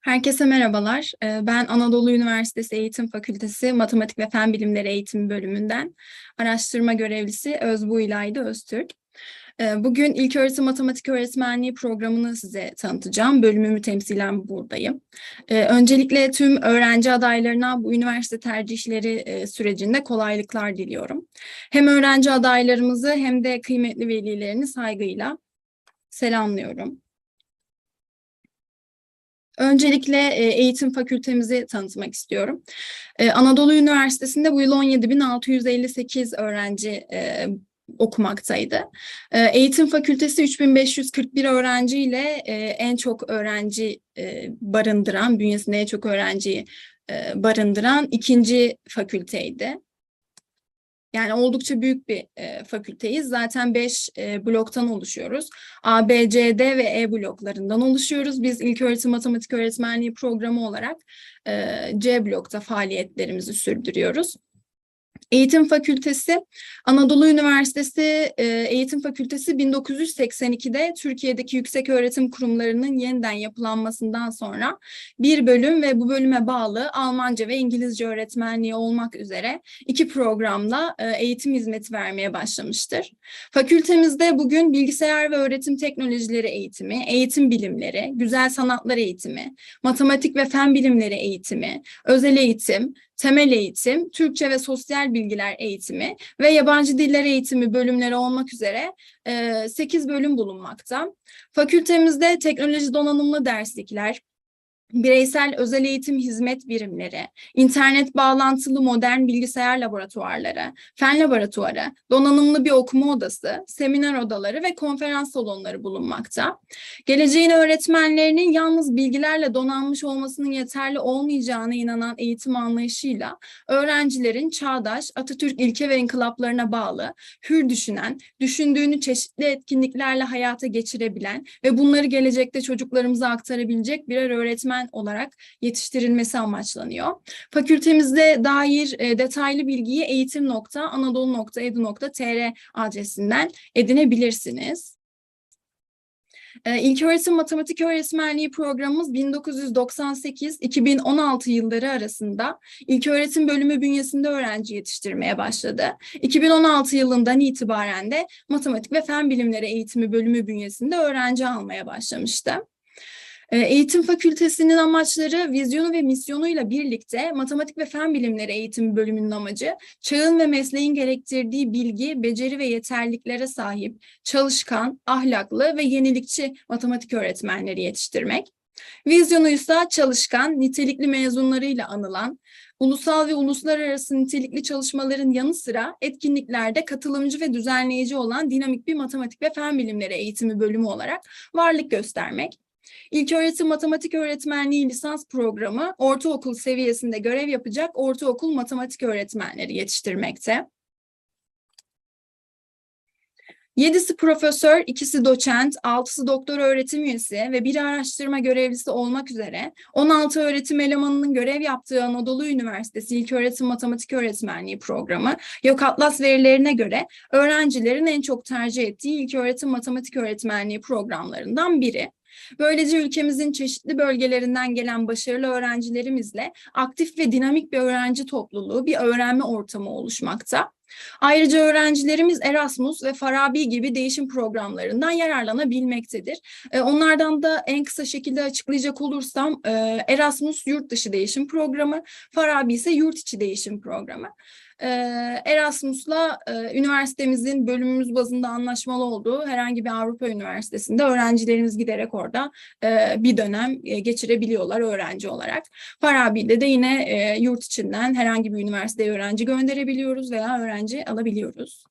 Herkese merhabalar. Ee, Ben Anadolu Üniversitesi Eğitim Fakültesi Matematik ve Fen Bilimleri Eğitimi Bölümünden araştırma görevlisi Özbu İlayda Öztürk. Ee, Bugün İlköğretim Matematik Öğretmenliği programını size tanıtacağım. Bölümümü temsilen buradayım. Ee, Öncelikle tüm öğrenci adaylarına bu üniversite tercihleri e, sürecinde kolaylıklar diliyorum. Hem öğrenci adaylarımızı hem de kıymetli velilerini saygıyla selamlıyorum. Öncelikle e, eğitim fakültemizi tanıtmak istiyorum. E, Anadolu Üniversitesi'nde bu yıl 17.658 öğrenci e, okumaktaydı. Eğitim Fakültesi 3541 öğrenciyle en çok öğrenci barındıran, bünyesinde en çok öğrenciyi barındıran ikinci fakülteydi. Yani oldukça büyük bir e, fakülteyiz. Zaten 5 e, bloktan oluşuyoruz. A, B, C, D ve E bloklarından oluşuyoruz. Biz İlköğretim Matematik Öğretmenliği programı olarak e, C blokta faaliyetlerimizi sürdürüyoruz. Eğitim Fakültesi, Anadolu Üniversitesi e, Eğitim Fakültesi 1982'de Türkiye'deki yüksek öğretim kurumlarının yeniden yapılanmasından sonra bir bölüm ve bu bölüme bağlı Almanca ve İngilizce öğretmenliği olmak üzere iki programla e, eğitim hizmeti vermeye başlamıştır. Fakültemizde bugün bilgisayar ve öğretim teknolojileri eğitimi, eğitim bilimleri, güzel sanatlar eğitimi, matematik ve fen bilimleri eğitimi, özel eğitim, temel eğitim, Türkçe ve sosyal bilgiler eğitimi ve yabancı diller eğitimi bölümleri olmak üzere 8 bölüm bulunmakta. Fakültemizde teknoloji donanımlı derslikler, bireysel özel eğitim hizmet birimleri, internet bağlantılı modern bilgisayar laboratuvarları, fen laboratuvarı, donanımlı bir okuma odası, seminer odaları ve konferans salonları bulunmakta. Geleceğin öğretmenlerinin yalnız bilgilerle donanmış olmasının yeterli olmayacağına inanan eğitim anlayışıyla öğrencilerin çağdaş, Atatürk ilke ve inkılaplarına bağlı, hür düşünen, düşündüğünü çeşitli etkinliklerle hayata geçirebilen ve bunları gelecekte çocuklarımıza aktarabilecek birer öğretmen olarak yetiştirilmesi amaçlanıyor. Fakültemizde dair e, detaylı bilgiyi eğitim.anadolu.edu.tr adresinden edinebilirsiniz. Ee, İlköğretim Matematik Öğretmenliği programımız 1998-2016 yılları arasında İlköğretim Bölümü bünyesinde öğrenci yetiştirmeye başladı. 2016 yılından itibaren de Matematik ve Fen Bilimleri Eğitimi Bölümü bünyesinde öğrenci almaya başlamıştı. Ee, Eğitim Fakültesinin amaçları, vizyonu ve misyonuyla birlikte Matematik ve Fen Bilimleri Eğitimi bölümünün amacı, çağın ve mesleğin gerektirdiği bilgi, beceri ve yeterliklere sahip, çalışkan, ahlaklı ve yenilikçi matematik öğretmenleri yetiştirmek. Vizyonu ise çalışkan, nitelikli mezunlarıyla anılan, ulusal ve uluslararası nitelikli çalışmaların yanı sıra etkinliklerde katılımcı ve düzenleyici olan dinamik bir matematik ve fen bilimleri eğitimi bölümü olarak varlık göstermek. İlköğretim Matematik Öğretmenliği lisans programı ortaokul seviyesinde görev yapacak ortaokul matematik öğretmenleri yetiştirmekte. Yedisi profesör, ikisi doçent, altısı doktor öğretim üyesi ve bir araştırma görevlisi olmak üzere 16 öğretim elemanının görev yaptığı Anadolu Üniversitesi İlköğretim Matematik Öğretmenliği programı Yok Atlas verilerine göre öğrencilerin en çok tercih ettiği İlköğretim Matematik Öğretmenliği programlarından biri. Böylece ülkemizin çeşitli bölgelerinden gelen başarılı öğrencilerimizle aktif ve dinamik bir öğrenci topluluğu, bir öğrenme ortamı oluşmakta. Ayrıca öğrencilerimiz Erasmus ve Farabi gibi değişim programlarından yararlanabilmektedir. Ee, onlardan da en kısa şekilde açıklayacak olursam e, Erasmus yurt dışı değişim programı, Farabi ise yurt içi değişim programı. Ee, Erasmus'la e, üniversitemizin bölümümüz bazında anlaşmalı olduğu herhangi bir Avrupa Üniversitesi'nde öğrencilerimiz giderek orada e, bir dönem geçirebiliyorlar öğrenci olarak. Farabi'de de yine yurt içinden herhangi bir üniversiteye öğrenci gönderebiliyoruz veya öğrenci alabiliyoruz.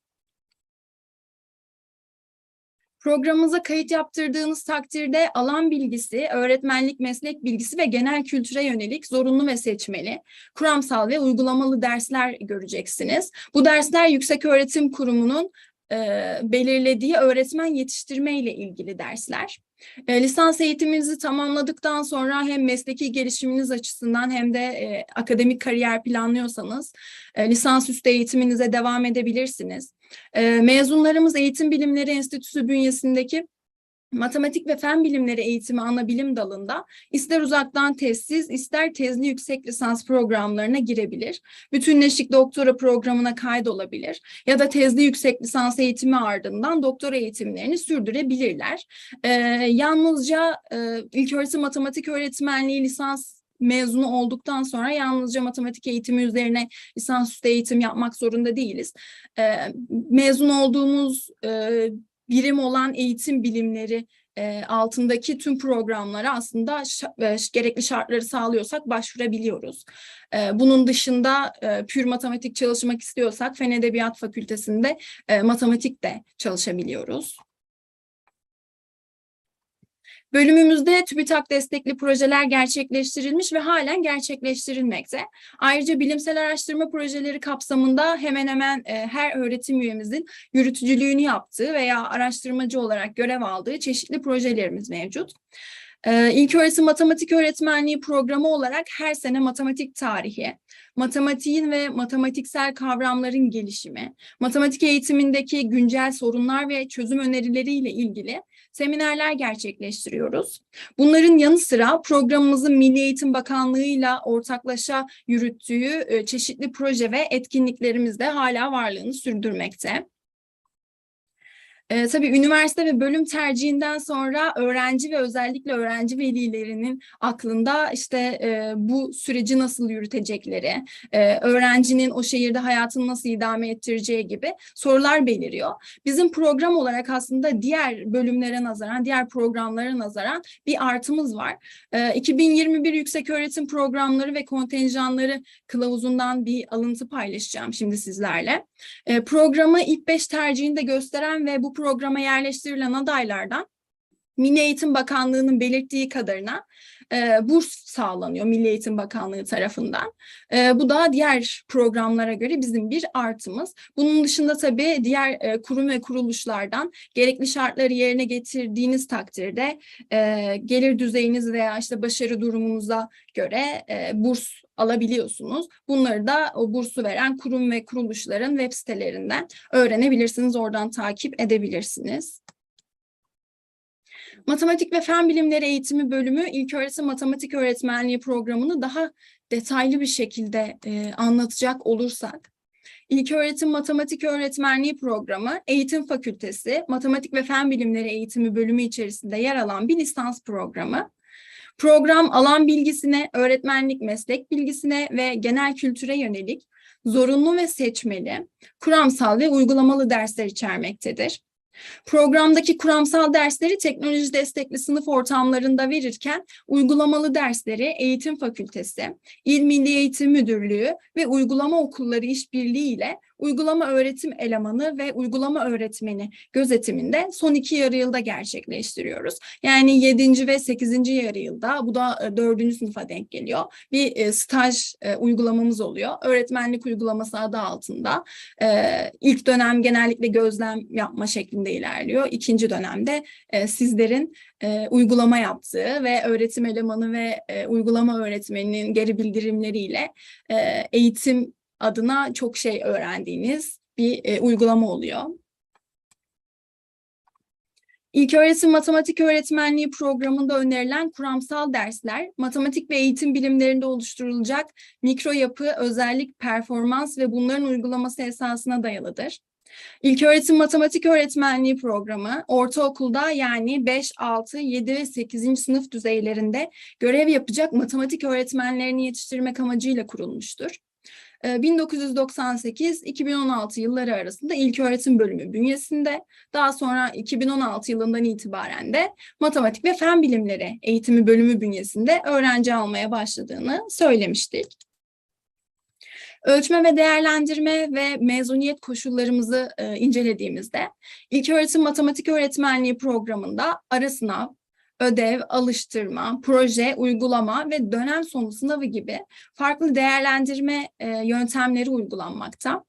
Programımıza kayıt yaptırdığınız takdirde alan bilgisi, öğretmenlik meslek bilgisi ve genel kültüre yönelik zorunlu ve seçmeli, kuramsal ve uygulamalı dersler göreceksiniz. Bu dersler Yükseköğretim Kurumu'nun e, belirlediği öğretmen yetiştirme ile ilgili dersler. E, lisans eğitiminizi tamamladıktan sonra hem mesleki gelişiminiz açısından hem de e, akademik kariyer planlıyorsanız e, lisansüstü eğitiminize devam edebilirsiniz. E, mezunlarımız Eğitim Bilimleri Enstitüsü bünyesindeki Matematik ve fen bilimleri eğitimi ana bilim dalında ister uzaktan tezsiz ister tezli yüksek lisans programlarına girebilir. Bütünleşik doktora programına kaydolabilir ya da tezli yüksek lisans eğitimi ardından doktora eğitimlerini sürdürebilirler. Ee, yalnızca e, ilköğretim matematik öğretmenliği lisans mezunu olduktan sonra yalnızca matematik eğitimi üzerine lisansüstü eğitim yapmak zorunda değiliz. Ee, mezun olduğumuz e, birim olan eğitim bilimleri e, altındaki tüm programlara aslında e, gerekli şartları sağlıyorsak başvurabiliyoruz. E, bunun dışında e, pür matematik çalışmak istiyorsak Fen Edebiyat Fakültesinde matematik de çalışabiliyoruz. Bölümümüzde TÜBİTAK destekli projeler gerçekleştirilmiş ve halen gerçekleştirilmekte. Ayrıca bilimsel araştırma projeleri kapsamında hemen hemen e, her öğretim üyemizin yürütücülüğünü yaptığı veya araştırmacı olarak görev aldığı çeşitli projelerimiz mevcut. Ee, İlköğretim Matematik Öğretmenliği programı olarak her sene matematik tarihi, matematiğin ve matematiksel kavramların gelişimi, matematik eğitimindeki güncel sorunlar ve çözüm önerileriyle ilgili seminerler gerçekleştiriyoruz. Bunların yanı sıra programımızın Milli Eğitim Bakanlığı'yla ortaklaşa yürüttüğü e, çeşitli proje ve etkinliklerimiz de hala varlığını sürdürmekte. Ee, tabii üniversite ve bölüm tercihinden sonra öğrenci ve özellikle öğrenci velilerinin aklında işte e, bu süreci nasıl yürütecekleri, e, öğrencinin o şehirde hayatını nasıl idame ettireceği gibi sorular beliriyor. Bizim program olarak aslında diğer bölümlere nazaran, diğer programlara nazaran bir artımız var. E, 2021 Yükseköğretim Programları ve Kontenjanları kılavuzundan bir alıntı paylaşacağım şimdi sizlerle. E, programı ilk beş tercihinde gösteren ve bu programa yerleştirilen adaylardan Milli Eğitim Bakanlığı'nın belirttiği kadarına e, burs sağlanıyor Milli Eğitim Bakanlığı tarafından. E, bu da diğer programlara göre bizim bir artımız. Bunun dışında tabii diğer e, kurum ve kuruluşlardan gerekli şartları yerine getirdiğiniz takdirde e, gelir düzeyiniz veya işte başarı durumunuza göre e, burs alabiliyorsunuz. Bunları da o bursu veren kurum ve kuruluşların web sitelerinden öğrenebilirsiniz. Oradan takip edebilirsiniz. Matematik ve Fen Bilimleri Eğitimi Bölümü İlköğretim Matematik Öğretmenliği programını daha detaylı bir şekilde e, anlatacak olursak, İlköğretim Matematik Öğretmenliği Programı Eğitim Fakültesi Matematik ve Fen Bilimleri Eğitimi Bölümü içerisinde yer alan bir lisans programı. Program alan bilgisine, öğretmenlik meslek bilgisine ve genel kültüre yönelik zorunlu ve seçmeli, kuramsal ve uygulamalı dersler içermektedir. Programdaki kuramsal dersleri teknoloji destekli sınıf ortamlarında verirken uygulamalı dersleri Eğitim Fakültesi, İl Milli Eğitim Müdürlüğü ve uygulama okulları işbirliği ile uygulama öğretim elemanı ve uygulama öğretmeni gözetiminde son iki yarı yılda gerçekleştiriyoruz. Yani yedinci ve sekizinci yarı yılda bu da e, dördüncü sınıfa denk geliyor. Bir e, staj e, uygulamamız oluyor. Öğretmenlik uygulaması adı altında. İlk dönem genellikle gözlem yapma şeklinde ilerliyor. İkinci dönemde sizlerin uygulama yaptığı ve öğretim elemanı ve uygulama öğretmeninin geri bildirimleriyle eğitim adına çok şey öğrendiğiniz bir e, uygulama oluyor. İlköğretim Matematik Öğretmenliği programında önerilen kuramsal dersler, matematik ve eğitim bilimlerinde oluşturulacak mikro yapı, özellik, performans ve bunların uygulaması esasına dayalıdır. İlköğretim Matematik Öğretmenliği programı ortaokulda yani 5, 6, 7 ve 8. sınıf düzeylerinde görev yapacak matematik öğretmenlerini yetiştirmek amacıyla kurulmuştur. 1998-2016 yılları arasında ilköğretim bölümü bünyesinde, daha sonra 2016 yılından itibaren de matematik ve fen bilimleri eğitimi bölümü bünyesinde öğrenci almaya başladığını söylemiştik. Ölçme ve değerlendirme ve mezuniyet koşullarımızı e, incelediğimizde İlköğretim Matematik Öğretmenliği programında ara sınav, ödev, alıştırma, proje, uygulama ve dönem sonu sınavı gibi farklı değerlendirme e, yöntemleri uygulanmakta.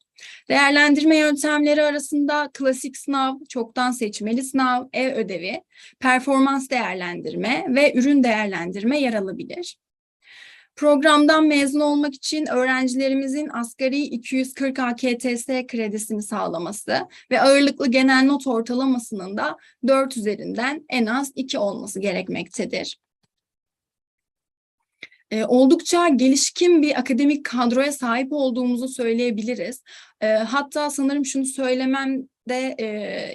Değerlendirme yöntemleri arasında klasik sınav, çoktan seçmeli sınav, ev ödevi, performans değerlendirme ve ürün değerlendirme yer alabilir. Programdan mezun olmak için öğrencilerimizin asgari 240 AKTS kredisini sağlaması ve ağırlıklı genel not ortalamasının da 4 üzerinden en az 2 olması gerekmektedir. E, oldukça gelişkin bir akademik kadroya sahip olduğumuzu söyleyebiliriz. E, hatta sanırım şunu söylememde e,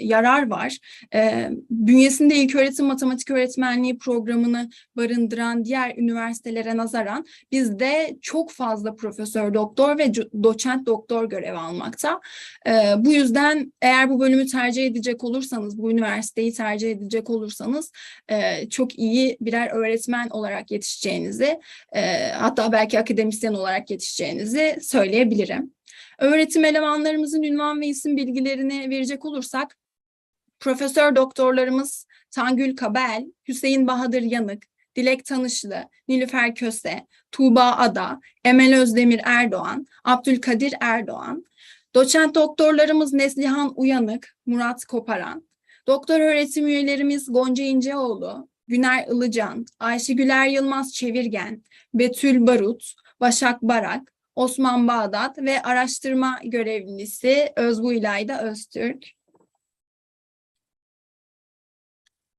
yarar var. E, bünyesinde ilköğretim matematik öğretmenliği programını barındıran diğer üniversitelere nazaran bizde çok fazla profesör doktor ve doçent doktor görevi almakta. E, bu yüzden eğer bu bölümü tercih edecek olursanız, bu üniversiteyi tercih edecek olursanız e, çok iyi birer öğretmen olarak yetişeceğinizi e, hatta belki akademisyen olarak yetişeceğinizi söyleyebilirim. Öğretim elemanlarımızın ünvan ve isim bilgilerini verecek olursak, Profesör doktorlarımız Tangül Kabel, Hüseyin Bahadır Yanık, Dilek Tanışlı, Nilüfer Köse, Tuğba Ada, Emel Özdemir Erdoğan, Abdülkadir Erdoğan, doçent doktorlarımız Neslihan Uyanık, Murat Koparan, doktor öğretim üyelerimiz Gonca İnceoğlu, Güner Ilıcan, Ayşegüler Yılmaz Çevirgen, Betül Barut, Başak Barak, Osman Bağdat ve araştırma görevlisi Özbu İlayda Öztürk.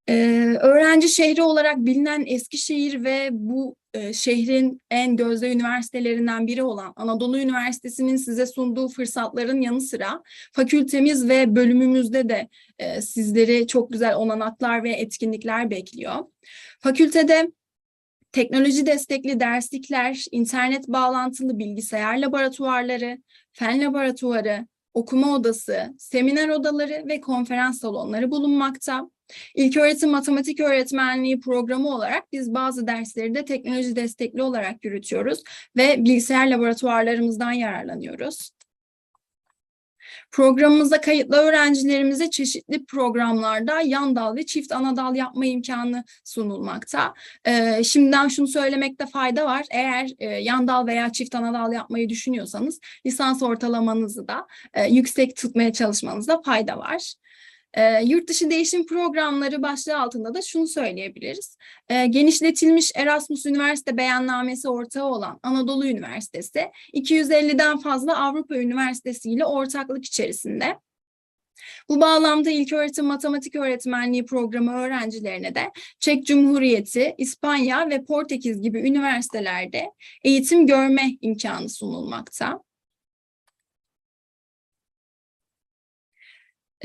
Ee, öğrenci şehri olarak bilinen Eskişehir ve bu e, şehrin en gözde üniversitelerinden biri olan Anadolu Üniversitesi'nin size sunduğu fırsatların yanı sıra fakültemiz ve bölümümüzde de e, sizleri çok güzel olanaklar ve etkinlikler bekliyor. Fakültede teknoloji destekli derslikler, internet bağlantılı bilgisayar laboratuvarları, fen laboratuvarı, okuma odası, seminer odaları ve konferans salonları bulunmakta. İlköğretim matematik öğretmenliği programı olarak biz bazı dersleri de teknoloji destekli olarak yürütüyoruz ve bilgisayar laboratuvarlarımızdan yararlanıyoruz. Programımıza kayıtlı öğrencilerimize çeşitli programlarda yan dal ve çift ana dal yapma imkanı sunulmakta. Ee, şimdiden şunu söylemekte fayda var. Eğer e, yan dal veya çift ana dal yapmayı düşünüyorsanız lisans ortalamanızı da e, yüksek tutmaya çalışmanızda fayda var. E, yurt dışı değişim programları başlığı altında da şunu söyleyebiliriz. E, genişletilmiş Erasmus Üniversite beyannamesi ortağı olan Anadolu Üniversitesi 250'den fazla Avrupa Üniversitesi ile ortaklık içerisinde. Bu bağlamda ilköğretim matematik öğretmenliği programı öğrencilerine de Çek Cumhuriyeti, İspanya ve Portekiz gibi üniversitelerde eğitim görme imkanı sunulmakta.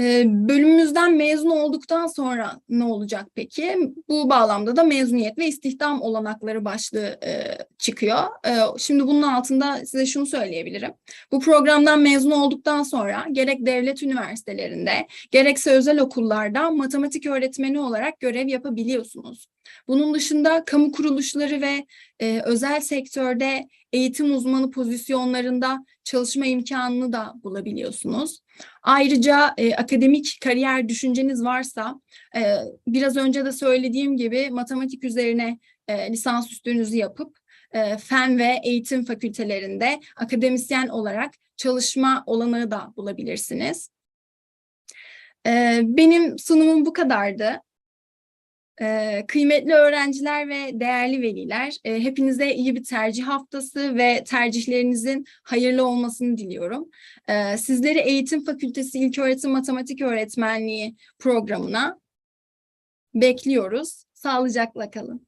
Ee, bölümümüzden mezun olduktan sonra ne olacak peki? Bu bağlamda da mezuniyet ve istihdam olanakları başlığı e, çıkıyor. E, şimdi bunun altında size şunu söyleyebilirim. Bu programdan mezun olduktan sonra gerek devlet üniversitelerinde gerekse özel okullarda matematik öğretmeni olarak görev yapabiliyorsunuz. Bunun dışında kamu kuruluşları ve e, özel sektörde eğitim uzmanı pozisyonlarında çalışma imkanını da bulabiliyorsunuz. Ayrıca e, akademik kariyer düşünceniz varsa e, biraz önce de söylediğim gibi matematik üzerine e, lisansüstünüzü yapıp e, fen ve eğitim fakültelerinde akademisyen olarak çalışma olanağı da bulabilirsiniz. E, benim sunumum bu kadardı. Ee, kıymetli öğrenciler ve değerli veliler, e, hepinize iyi bir tercih haftası ve tercihlerinizin hayırlı olmasını diliyorum. Ee, sizleri Eğitim Fakültesi İlköğretim Matematik Öğretmenliği programına bekliyoruz. Sağlıcakla kalın.